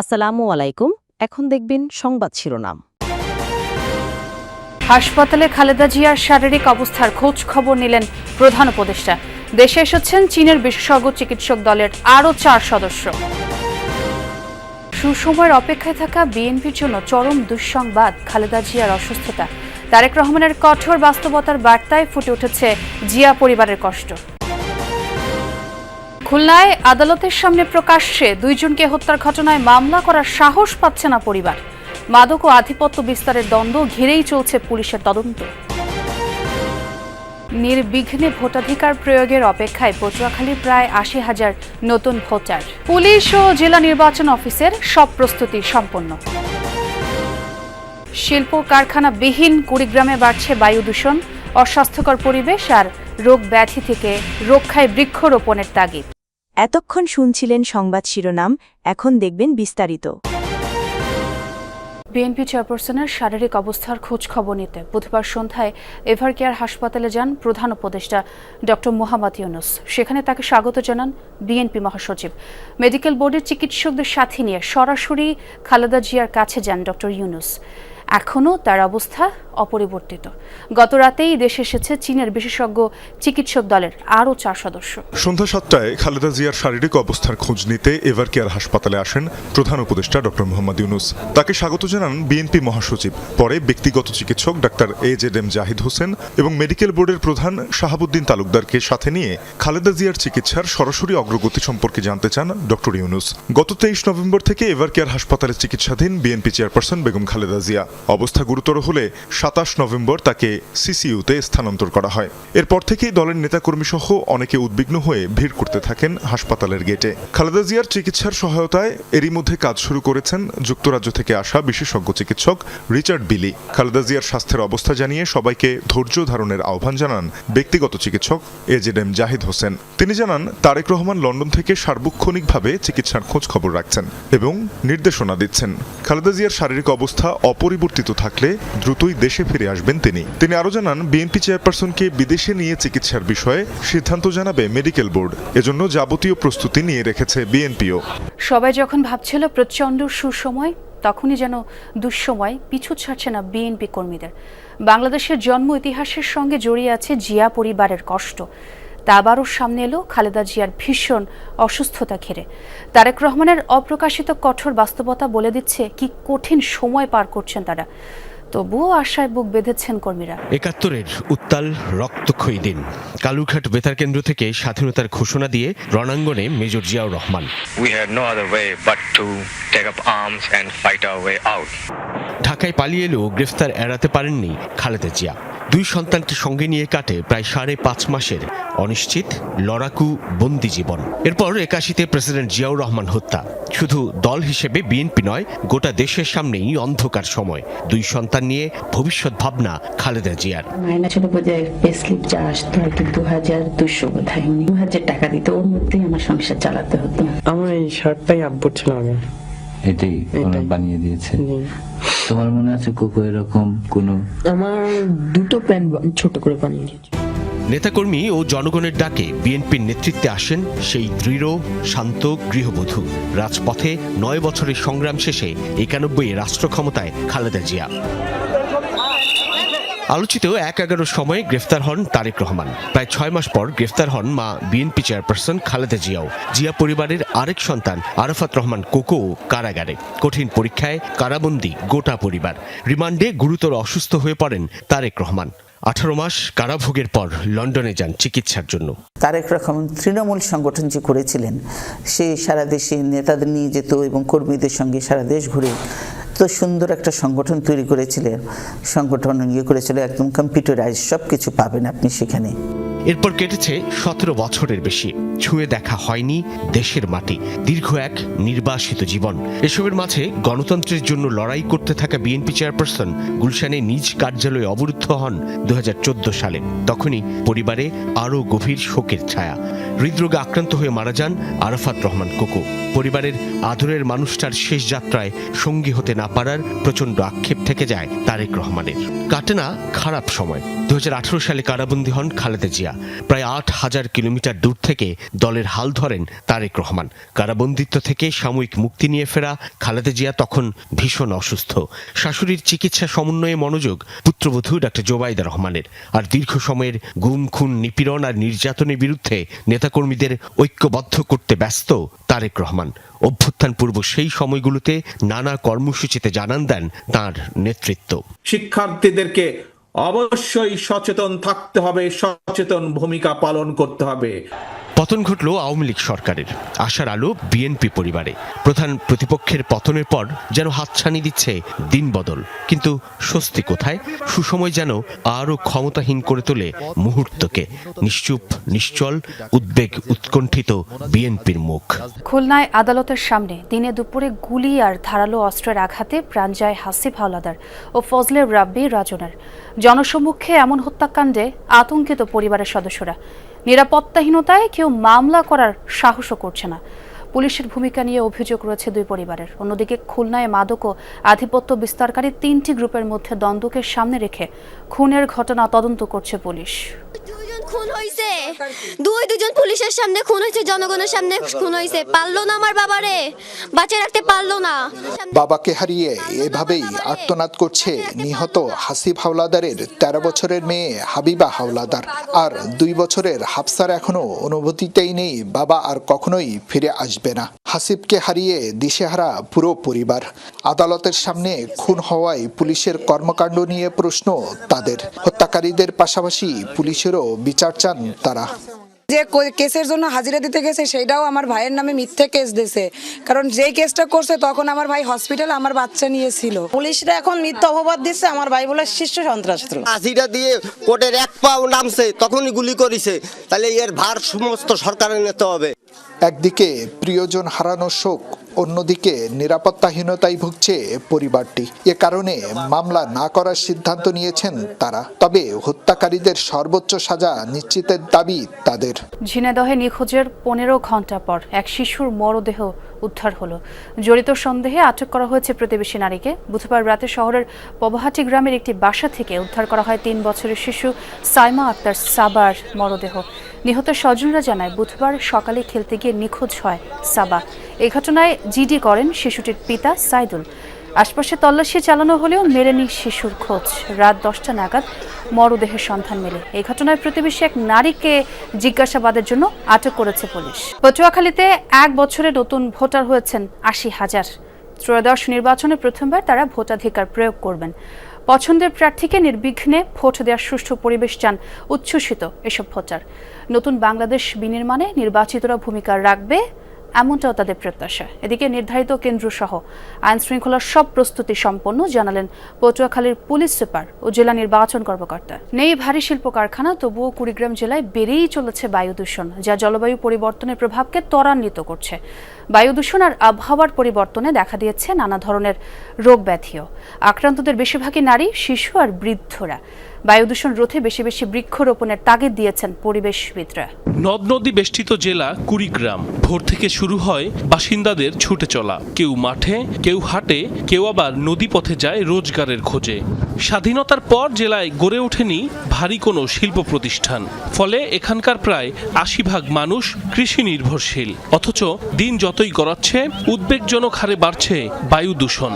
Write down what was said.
আসসালামু আলাইকুম। এখন দেখবেন সংবাদ শিরোনাম। হাসপাতালে খালেদা জিয়ার শারীরিক অবস্থার খোঁজ খবর নিলেন প্রধান উপদেষ্টা। দেশে এসেছেন চীনের বিশেষজ্ঞ চিকিৎসক দলের আরও চার সদস্য। সুসময়ের অপেক্ষায় থাকা বিএনপির জন্য চরম দুঃসংবাদ খালেদা জিয়ার অসুস্থতা। তারেক রহমানের কঠোর বাস্তবতার বার্তায় ফুটে উঠেছে জিয়া পরিবারের কষ্ট। খুলনায় আদালতের সামনে প্রকাশ্যে দুইজনকে হত্যার ঘটনায় মামলা করার সাহস পাচ্ছে না পরিবার। মাদক ও আধিপত্য বিস্তারের দ্বন্দ্ব ঘিরেই চলছে পুলিশের তদন্ত। নির্বিঘ্নে ভোটাধিকার প্রয়োগের অপেক্ষায় পটুয়াখালীর প্রায় আশি হাজার নতুন ভোটার। পুলিশ ও জেলা নির্বাচন অফিসের সব প্রস্তুতি সম্পন্ন। শিল্প কারখানা বিহীন কুড়িগ্রামে বাড়ছে বায়ু দূষণ, অস্বাস্থ্যকর পরিবেশ আর রোগ ব্যাধি থেকে রক্ষায় বৃক্ষরোপণের তাগিদ। এতক্ষণ শুনছিলেন সংবাদ শিরোনাম, এখন দেখবেন বিস্তারিত। বিএনপি চেয়ারপারসনের শারীরিক অবস্থার খোঁজ খবর নিতে বুধবার সন্ধ্যায় এভারকেয়ার হাসপাতালে যান প্রধান উপদেষ্টা ডক্টর মোহাম্মদ ইউনুস। সেখানে তাকে স্বাগত জানান বিএনপি মহাসচিব। মেডিকেল বোর্ডের চিকিৎসকদের সাথে নিয়ে সরাসরি খালেদা জিয়ার কাছে যান ডক্টর ইউনুস। এখনও তার অবস্থা অপরিবর্তিত। গত রাতেই দেশে এসেছে চীনের বিশেষজ্ঞ চিকিৎসক দলের আরও চার সদস্য। সন্ধ্যা সাতটায় খালেদা জিয়ার শারীরিক অবস্থার খোঁজ নিতে এভার কেয়ার হাসপাতালে আসেন প্রধান উপদেষ্টা ডক্টর মোহাম্মদ ইউনুস। তাকে স্বাগত জানান বিএনপি মহাসচিব। পরে ব্যক্তিগত চিকিৎসক doctor A Z M Zahid Hossain এবং মেডিকেল বোর্ডের প্রধান শাহাবুদ্দিন তালুকদারকে সাথে নিয়ে খালেদা জিয়ার চিকিৎসার সরাসরি অগ্রগতি সম্পর্কে জানতে চান ডক্টর ইউনুস। গত তেইশ নভেম্বর থেকে এভার কেয়ার হাসপাতালে চিকিৎসাধীন বিএনপি চেয়ারপারসন বেগম খালেদা জিয়া। অবস্থা গুরুতর হলে সাতাশ নভেম্বর তাকে সিসিইউতে স্থানান্তর করা হয়। এরপর থেকেই দলের নেতাকর্মী সহ অনেকে উদ্বিগ্ন হয়ে ভিড় করতে থাকেন হাসপাতালের গেটে। খালেদা জিয়ার চিকিৎসার সহায়তায় এরই মধ্যে কাজ শুরু করেছেন যুক্তরাজ্য থেকে আসা বিশেষজ্ঞ চিকিৎসক রিচার্ড বিলি। খালেদা জিয়ার স্বাস্থ্যের অবস্থা জানিয়ে সবাইকে ধৈর্য ধারণের আহ্বান জানান ব্যক্তিগত চিকিৎসক এজেড এম জাহিদ হোসেন। তিনি জানান, তারেক রহমান লন্ডন থেকে সার্বক্ষণিকভাবে চিকিৎসার খোঁজ খবর রাখছেন এবং নির্দেশনা দিচ্ছেন। খালেদা জিয়ার শারীরিক অবস্থা অপরিবর্তিত থাকলে দ্রুতই দেশে ফিরে আসবেন তিনি। তিনি আরও জানান, বিএনপি চেয়ারপারসনকে বিদেশে নিয়ে চিকিৎসার বিষয়ে সিদ্ধান্ত জানাবে মেডিকেল বোর্ড। এজন্য যাবতীয় প্রস্তুতি নিয়ে রেখেছে বিএনপিও। সবাই যখন ভাবছিল প্রচণ্ড সুসময়, তখনই যেন দুঃসময় পিছু ছাড়ছে না বিএনপি কর্মীদের। বাংলাদেশের জন্ম ইতিহাসের সঙ্গে জড়িয়ে আছে জিয়া পরিবারের কষ্ট। তা আবারও সামনে এলো খালেদা জিয়ার ভীষণ অসুস্থতা ঘিরে। তারেক রহমানের অপ্রকাশিত কঠোর বাস্তবতা বলে দিচ্ছে কি কঠিন সময় পার করছেন তারা। তবুও আশায় বুক বেঁধেছেন কর্মীরা। একাত্তরের উত্তাল রক্তক্ষয়ী দিন। কালুরঘাট বেতার কেন্দ্র থেকে স্বাধীনতার ঘোষণা দিয়ে রণাঙ্গনে মেজর জিয়াউর রহমান. ঢাকায় পালিয়ে এলেও গ্রেফতার এড়াতে পারেননি খালেদা জিয়া। দুই সন্তানকে সঙ্গে নিয়ে কাটে প্রায় সাড়ে পাঁচ মাসের অনিশ্চিত লড়াকু বন্দি জীবন। এরপর একাশিতে প্রেসিডেন্ট জিয়াউর রহমান হত্যা। শুধু দল হিসেবে বিএনপি নয় গোটা দেশের সামনেই অন্ধকার সময়। দুই সন্তান নিয়ে ভবিষ্যৎ ভাবনা খালেদা জিয়ার। মায়না ছিল বোধহয় পে স্লিপ যা আসতো আর কি দু হাজার দুশো বোধহয় দু হাজার টাকা দিত ওর মধ্যেই আমার সংসার চালাতে হতো। আমার এই শার্টটাই আব্বুর ছিল আগে। এটাই বানিয়ে দিয়েছে। তোমার মনে আছে কোকো এরকম কোনো? আমার দুটো প্যান্ট ছোট করে বানিয়ে দিয়েছে। নেতাকর্মী ও জনগণের ডাকে বিএনপির নেতৃত্বে আসেন সেই দৃঢ়, শান্ত গৃহবধূ। রাজপথে নয় বছরের সংগ্রাম শেষে একানব্বই রাষ্ট্র ক্ষমতায় খালেদা জিয়া। আলোচিত এক এগারোর সময়ে গ্রেফতার হন তারেক রহমান। প্রায় ছয় মাস পর গ্রেফতার হন মা বিএনপি চেয়ারপারসন খালেদা জিয়াও। জিয়া পরিবারের আরেক সন্তান আরাফাত রহমান কোকো কারাগারে। কঠিন পরীক্ষায় কারাবন্দী গোটা পরিবার। রিমান্ডে গুরুতর অসুস্থ হয়ে পড়েন তারেক রহমান। আঠারো মাস কারাভোগের পর লন্ডনে যান চিকিৎসার জন্য। তারেক রহমান তৃণমূল সংগঠন যে করেছিলেন, সে সারা দেশে নেতাদের নিয়ে যেত এবং কর্মীদের সঙ্গে সারা দেশ ঘুরে তো সুন্দর একটা সংগঠন তৈরি করেছিলেন সংগঠন ইয়ে করেছিল, একদম কম্পিউটারাইজ সব কিছু পাবেন আপনি সেখানে। এরপর কেটেছে সতেরো বছরের বেশি। ছুঁয়ে দেখা হয়নি দেশের মাটি। দীর্ঘ এক নির্বাসিত জীবন। এসবের মাঝে গণতন্ত্রের জন্য লড়াই করতে থাকা বিএনপি চেয়ারপারসন গুলশানে নিজ কার্যালয়ে অবরুদ্ধ হন দু হাজার চোদ্দ সালে। তখনই পরিবারে আরও গভীর শোকের ছায়া। হৃদরোগে আক্রান্ত হয়ে মারা যান আরাফাত রহমান কোকো। পরিবারের আদরের মানুষটার শেষ যাত্রায় সঙ্গী হতে না পারার প্রচণ্ড আক্ষেপ থেকে যায় তারেক রহমানের। কাটে না খারাপ সময়। দু হাজার আঠেরো সালে কারাবন্দী হন খালেদা জিয়া। জিয়া প্রায় আট হাজার কিলোমিটার দূর থেকে দলের হাল ধরেন তারেক রহমান। কারাবন্দিত্ব থেকে সাময়িক মুক্তি নিয়ে ফেরা খালেদা জিয়া তখন ভীষণ অসুস্থ। শাশুড়ির চিকিৎসা সমন্বয়ে মনোযোগ পুত্রবধূ ডাক্তার জোবাইদা রহমানের। আর দীর্ঘ সময়ের গুম, খুন, নিপীড়ন আর নির্যাতনের বিরুদ্ধে নেতাকর্মীদের ঐক্যবদ্ধ করতে ব্যস্ত তারেক রহমান। অভ্যুত্থান পূর্ব সেই সময়গুলোতে নানা কর্মসূচিতে জানান দেন তার নেতৃত্ব। শিক্ষার্থীদেরকে অবশ্যই সচেতন থাকতে হবে সচেতন ভূমিকা পালন করতে হবে। পতন ঘটল আওয়ামী লীগ সরকারের। আশার আলো বিএনপি পরিবারে। প্রধান প্রতিপক্ষের পতনের পর যেন হাতছানি দিচ্ছে দিন বদল। কিন্তু স্বস্তি কোথায়? সুসময় যেন আরও ক্ষমতাহীন করে তোলে মুহূর্তকে। নিশ্চুপ, নিশ্চল, উদ্বেগ উৎকণ্ঠিত বিএনপির মুখ। খুলনায় আদালতের সামনে দিনে দুপুরে গুলি আর ধারালো অস্ত্রের আঘাতে প্রাণ যায় হাসিফ হাওলাদার ও ফজলের রাব্বি রাজনের। জনসম্মুখে এমন হত্যাকাণ্ডে আতঙ্কিত পরিবারের সদস্যরা। নিরাপত্তাহীনতায় কেউ মামলা করার সাহসও করছে না। পুলিশের ভূমিকা নিয়ে অভিযোগ রয়েছে দুই পরিবারের। অন্যদিকে খুলনায় মাদক ও আধিপত্য বিস্তারকারী তিনটি গ্রুপের মধ্যে দ্বন্দ্বকে সামনে রেখে খুনের ঘটনা তদন্ত করছে পুলিশ। খুন হইছে। দুই, দুজন পুলিশের সামনে খুন হয়েছে জনগণের সামনে খুন হয়েছে পারল না আমার বাবারে। বাঁচিয়ে রাখতে পারল না। বাবাকে হারিয়ে এভাবেই আর্তনাদ করছে নিহত হাসিব হাওলাদারের তেরো বছরের মেয়ে হাবিবা হাওলাদার। আর দুই বছরের হাফসার এখনও অনুভূতিতেই নেই, বাবা আর কখনোই ফিরে আসবে না। হাসিবকে হারিয়ে দিশেহারা পুরো পরিবার। আদালতের সামনে খুন হওয়ায় পুলিশের কর্মকাণ্ড নিয়ে প্রশ্ন তাদের। হত্যাকারীদের পাশাপাশি পুলিশেরও বিচার চান তারা? যে কেসের জন্য হাজিরা দিতে গেছে সেটাও আমার ভাইয়ের নামে মিথ্যে কেস দিয়েছে। কারণ যেই কেসটা করছে তখন আমার ভাই হসপিটাল আমার বাচ্চা নিয়েছিল। পুলিশরা এখন মিথ্যা অপবাদ দিচ্ছে আমার ভাই বলে শীর্ষ সন্ত্রাস। হাজিরা দিয়ে কোর্টের এক পাও নামছে তখনই গুলি করেছে। তাহলে এর ভার সমস্ত সরকারের নিতে হবে। একদিকে প্রিয়জন হারানোর শোক অন্যদিকে নিরাপত্তাহীনতায় ভুগছে পরিবারটি। এ কারণে মামলা না করার সিদ্ধান্ত নিয়েছেন তারা। তবে হত্যাকারীদের সর্বোচ্চ সাজা নিশ্চিতের দাবি তাদের। ঝিনাদহে নিখোঁজের পনেরো ঘণ্টা পর এক শিশুর মরদেহ উদ্ধার হলো। জড়িত সন্দেহে আটক করা হয়েছে প্রতিবেশী নারীকে। বুধবার রাতে শহরের পবহাটি গ্রামের একটি বাসা থেকে উদ্ধার করা হয় তিন বছরের শিশু সাইমা আক্তার সাবার মরদেহ। নিহত স্বজনরা জানায়, বুধবার সকালে খেলতে গিয়ে নিখোঁজ হয় সাবা। এ ঘটনায় জিডি করেন শিশুটির পিতা সাইদুল। আশপাশে তল্লাশি চালানো হলেও মেলেনি শিশুর খোঁজ। রাত দশটা নাগাদ মরদেহের সন্ধান মেলে। এই ঘটনায় প্রতিবেশী এক নারীকে জিজ্ঞাসাবাদের জন্য আটক করেছে পুলিশ। পটুয়াখালীতে এক বছরে নতুন ভোটার হয়েছেন আশি হাজার। ত্রয়োদশ নির্বাচনে প্রথমবার তারা ভোটাধিকার প্রয়োগ করবেন। পছন্দের প্রার্থীকে নির্বিঘ্নে ভোট দেওয়ার সুষ্ঠু পরিবেশ চান উচ্ছ্বসিত এসব ভোটার। নতুন বাংলাদেশ বিনির্মাণে নির্বাচিতরা ভূমিকা রাখবে এমনটাও তাদের প্রত্যাশা। এদিকে নির্ধারিত কেন্দ্র সহ আইন শৃঙ্খলার সব প্রস্তুতি সম্পন্ন, জানালেন পটুয়াখালীর পুলিশ সুপার ও জেলা নির্বাচন কর্মকর্তা। নেই ভারী শিল্প কারখানা, তবুও কুড়িগ্রাম জেলায় বেড়েই চলেছে বায়ু দূষণ, যা জলবায়ু পরিবর্তনের প্রভাবকে ত্বরান্বিত করছে। বায়ু দূষণ আর আবহাওয়ার পরিবর্তনে দেখা দিয়েছে নানা ধরনের রোগ ব্যাধিও। আক্রান্তদের বেশিরভাগই নারী, শিশু আর বৃদ্ধরা। বায়ু দূষণ রোধে বেশি বেশি বৃক্ষরোপণের তাগিদ দিয়েছেন পরিবেশবিদরা। নদ নদী বেষ্টিত জেলা কুড়িগ্রাম ভোর থেকে শুরু হয় বাসিন্দাদের ছুটে চলা। কেউ মাঠে, কেউ হাটে, কেউ আবার নদীপথে যায় রোজগারের খোঁজে। স্বাধীনতার পর জেলায় গড়ে ওঠেনি ভারী কোনো শিল্প প্রতিষ্ঠান। ফলে এখানকার প্রায় আশি ভাগ মানুষ কৃষি নির্ভরশীল। অথচ দিন যতই গড়াচ্ছে উদ্বেগজনক হারে বাড়ছে বায়ু দূষণ।